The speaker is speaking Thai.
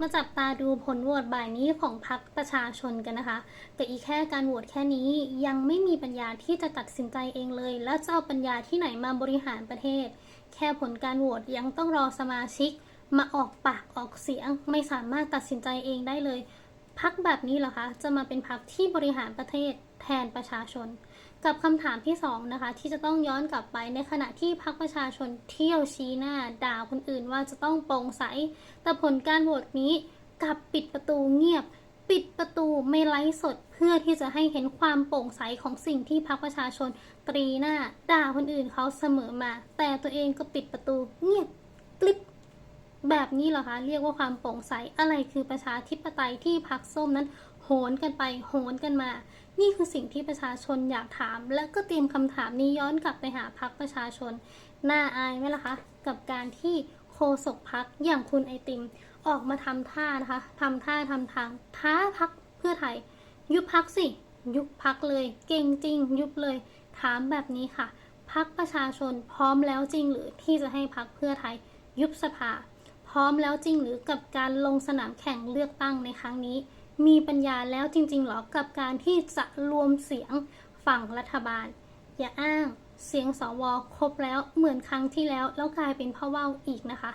มาจับตาดูผลโหวตบ่ายนี้ของพรรคประชาชนกันนะคะ แต่อีกแค่การโหวตแค่นี้ยังไม่มีปัญญาที่จะตัดสินใจเองเลย แล้วจะเอาปัญญาที่ไหนมาบริหารประเทศ แค่ผลการโหวตยังต้องรอสมาชิก มาออกปากออกเสียง ไม่สามารถตัดสินใจเองได้เลย พักแบบนี้เหรอคะ จะมาเป็นพักที่บริหารประเทศแทนประชาชน กับคำถามที่สองนะคะที่จะต้องย้อนกลับไปในขณะที่พักประชาชนเที่ยวชี้หน้า ด่าคนอื่นว่าจะต้องโปร่งใส แต่ผลการโหวตนี้กลับปิดประตูเงียบ ปิดประตูไม่ไลฟ์สด เพื่อที่จะให้เห็นความโปร่งใสของสิ่งที่พักประชาชนตรีหน้า ด่าคนอื่นเขาเสมอมา แต่ตัวเองก็ปิดประตูเงียบกลิบ แบบนี้เหรอคะเรียกว่าความโปร่งใสอะไรคือประชาธิปไตยที่พักส้มนั้น โหนกันไปโหนกันมา นี่คือสิ่งที่ประชาชนอยากถาม และก็เตรียมคำถามนี้ย้อนกลับไปหาพักประชาชนน่าอายไหมล่ะคะ กับการที่โฆษกพักอย่างคุณไอติม ออกมาทำท่านะคะทำท่าทำทางท้าพักเพื่อไทย ยุบพักสิ ยุบพักเลย เก่งจริง ยุบเลย ถามแบบนี้ค่ะพักประชาชนพร้อมแล้วจริงหรือที่จะให้พักเพื่อไทย ยุบสภา พร้อมแล้วจริงหรือกับการลงสนามแข่งเลือกตั้งในครั้งนี้ มีปัญญาแล้วจริงๆหรอกับการที่จะรวมเสียงฝั่งรัฐบาล อย่าอ้างเสียงสวครบแล้วเหมือนครั้งที่แล้วแล้วกลายเป็นพ่อว่าวอีกนะคะ